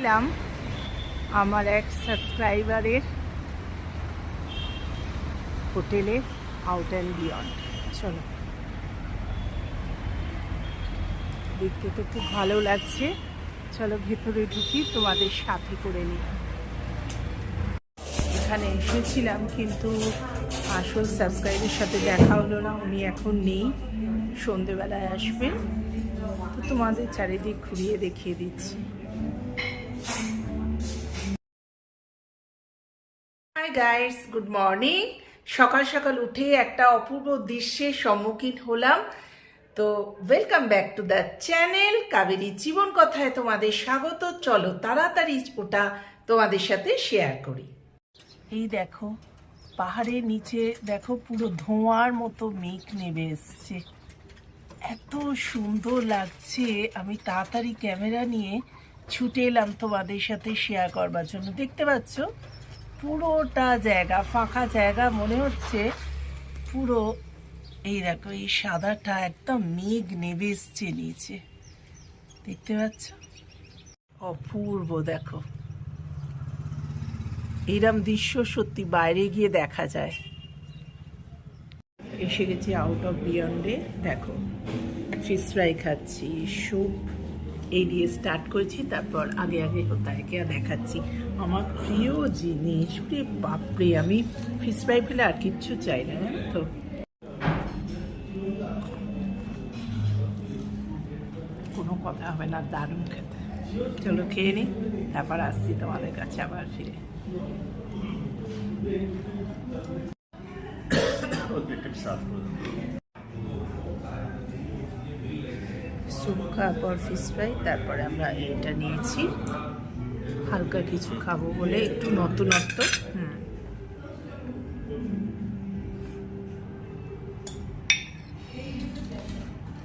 এলাম আমার এক সাবস্ক্রাইবারের হোটেলে আউট অ্যান্ড বিয়ন্ড চলো। দেখতে তো খুব ভালো লাগছে। চলো ভেতরে ঢুকি, তোমাদের সাথে করে নিই। এখানে এসেছিলাম, কিন্তু আসল সাবস্ক্রাইবের সাথে দেখা হলো না, উনি এখন নেই। সন্ধেবেলায় আসবেন। তো তোমাদের চারিদিক ঘুরিয়ে দেখিয়ে দিচ্ছি। হাই গাইস গুড মর্নিং সকাল সকাল উঠে একটা অপূর্ব দৃশ্যের সম্মুখীন হলাম। তো welcome back to the channel Kaberi Jibon কথায় তোমাদের স্বাগত। চলো তাড়াতাড়ি ওটা তোমাদের সাথে শেয়ার করি। এই দেখো, পাহাড়ের নিচে দেখো পুরো ধোঁয়ার মতো মেঘ নেমে এসছে। এত সুন্দর লাগছে। আমি তাড়াতাড়ি ক্যামেরা নিয়ে ছুটে এলাম তোমাদের সাথে শেয়ার করবার জন্য। দেখতে পাচ্ছ? পুরোটা জায়গা, ফাঁকা জায়গা মনে হচ্ছে পুরো, এই দেখো, এই সাদাটা একদম মেঘ নেমে এসছে নিচে। দেখতে পাচ্ছ? অপূর্ব, দেখো। এইরম দৃশ্য সত্যি বাইরে গিয়ে দেখা যায়। এসে গেছি আউট অফ বিয়ন্ডে দেখো ফিশ ফ্রাই খাচ্ছি স্যুপ এই দিয়ে স্টার্ট করেছি, তারপর আগে আগে হোতায়কে দেখাচ্ছি। আমার প্রিয় জিনিস রে বাপরে, আমি ফিশ ফ্রাই ফেলে আর কিচ্ছু চাই না, জানো তো? কোনো কথা হবে না, দারুণ খেতে। চলো খেয়ে নিই তারপর আসছি তোমাদের কাছে আবার ফিরে। স্যুপ খাওয়ার পর ফিশ ফ্রাই তারপরে আমরা এইটা নিয়েছি। হালকা কিছু খাব বলে একটু নতুনত্ব, হুম।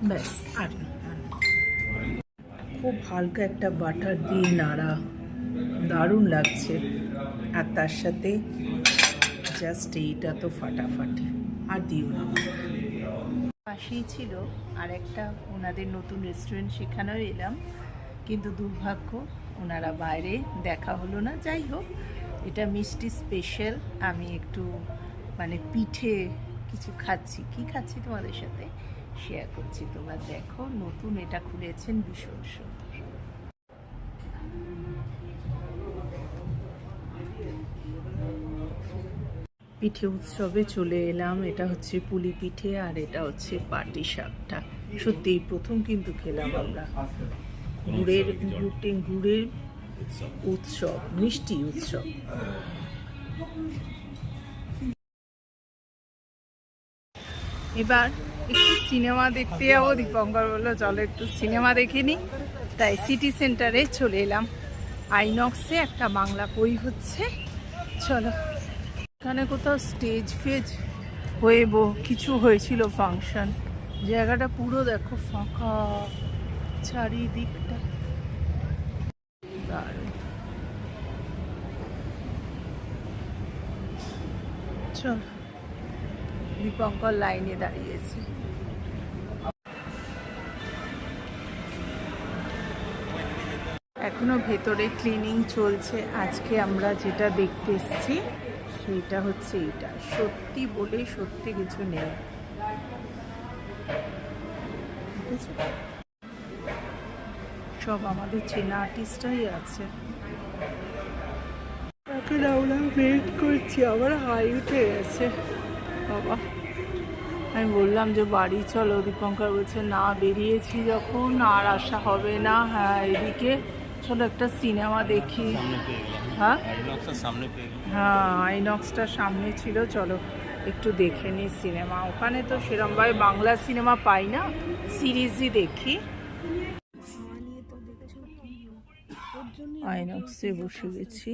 ব্যাস, আর। খুব হালকা একটা বাটার দিয়ে নাড়া। দারুণ লাগছে। আর তার সাথে জাস্ট এইটা তো ফাটাফাটি। আর দিও না। পাশেই ছিল আর একটা ওনাদের নতুন রেস্টুরেন্ট সেখানেও এলাম। কিন্তু দুর্ভাগ্য, ওনারা বাইরে দেখা হলো না। যাই হোক, এটা মিষ্টি স্পেশাল আমি একটু মানে পিঠে কিছু খাচ্ছি। কি খাচ্ছি তোমাদের সাথে? শেয়ার করছি। তোমরা দেখো, নতুন এটা খুলেছেন ভীষণ পিঠে উৎসবে চলে এলাম। এটা হচ্ছে পুলি পিঠে আর এটা হচ্ছে পাটি শাকটা। সত্যি প্রথম কিন্তু খেলাম আমরা। গুড়ের গুড়ে গুড়ের উৎসব, মিষ্টি উৎসব। এবার একটু সিনেমা দেখতে যাব। দীপঙ্কর বলল, চলো একটু সিনেমা দেখে নিই। তাই সিটি সেন্টারে চলে এলাম। আইনক্সে একটা বাংলা বই হচ্ছে। চলো। এখানে কোথাও স্টেজ ফেজ হয়ে কিছু হয়েছিল ফাংশন জায়গাটা পুরো দেখো ফাঁকা, চারিদিকটা। চল, দীপঙ্কর লাইনে দাঁড়িয়েছে। এখনও ভেতরে ক্লিনিং চলছে। আজকে আমরা যেটা দেখতে এসেছি সেটা হচ্ছে এটা সত্যি বলে সত্যি কিছু নেই? সব আমাদের চেনা আর্টিস্টরাই আছে। এখন আমরা ওয়েট করছি আবার হাই উঠে গেছে। বাবা। আমি বললাম যে বাড়ি চলো। দীপঙ্কর বলছে না বেরিয়েছি যখন আর আসা হবে না। হ্যাঁ এদিকে। চলো একটা সিনেমা দেখি হ্যাঁ হ্যাঁ আইনক্সটা সামনে ছিল চলো একটু দেখে নিই সিনেমা ওখানে তো সেরমভাবে বাংলা সিনেমা পাই না সিরিজই দেখি আইনক্সে বসে গেছি